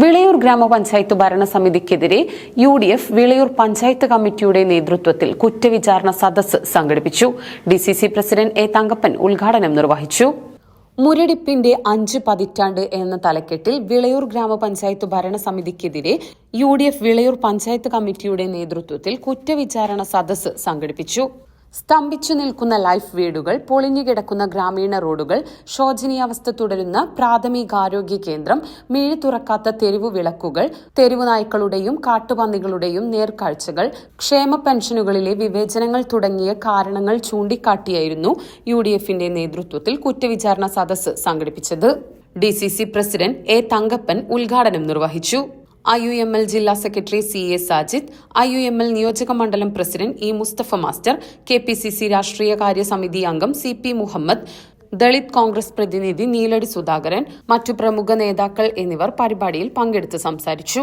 വിളയൂർ ഗ്രാമപഞ്ചായത്ത് ഭരണസമിതിക്കെതിരെ U D F Vilayur panchayat കമ്മിറ്റിയുടെ നേതൃത്വത്തിൽ കുറ്റവിചാരണ സദസ്സ് സംഘടിപ്പിച്ചു. D C C president A Thankappan ഉദ്ഘാടനം നിർവഹിച്ചു. മുരടിപ്പിന്റെ അഞ്ച് പതിറ്റാണ്ട് എന്ന തലക്കെട്ടിൽ വിളയൂർ ഗ്രാമപഞ്ചായത്ത് ഭരണസമിതിക്കെതിരെ U D F Vilayur panchayat കമ്മിറ്റിയുടെ നേതൃത്വത്തിൽ കുറ്റവിചാരണ സദസ്സ് സംഘടിപ്പിച്ചു. സ്തംഭിച്ചു നിൽക്കുന്ന ലൈഫ് വീടുകൾ പൊളിഞ്ഞുകിടക്കുന്ന ഗ്രാമീണ റോഡുകൾ ശോചനീയാവസ്ഥ തുടരുന്ന പ്രാഥമികാരോഗ്യ കേന്ദ്രം മിഴി തുറക്കാത്ത തെരുവു വിളക്കുകൾ തെരുവു നായ്ക്കളുടെയും കാട്ടുപന്നികളുടെയും നേർക്കാഴ്ചകൾ ക്ഷേമ പെൻഷനുകളിലെ വിവേചനങ്ങൾ തുടങ്ങിയ കാരണങ്ങൾ ചൂണ്ടിക്കാട്ടിയായിരുന്നു യു ഡി എഫിന്റെ നേതൃത്വത്തിൽ കുറ്റവിചാരണ സദസ്സ് സംഘടിപ്പിച്ചത്. D C C president A Thankappan ഉദ്ഘാടനം നിർവഹിച്ചു. ഐ യു എം എൽ ജില്ലാ secretary C A Sajid I U M L നിയോജക മണ്ഡലം president E Musthafa master K P C C രാഷ്ട്രീയ സമിതി അംഗം C P Muhammad Dalit Congress പ്രതിനിധി നീലടി സുധാകരൻ മറ്റു പ്രമുഖ നേതാക്കൾ എന്നിവർ പരിപാടിയിൽ പങ്കെടുത്ത് സംസാരിച്ചു.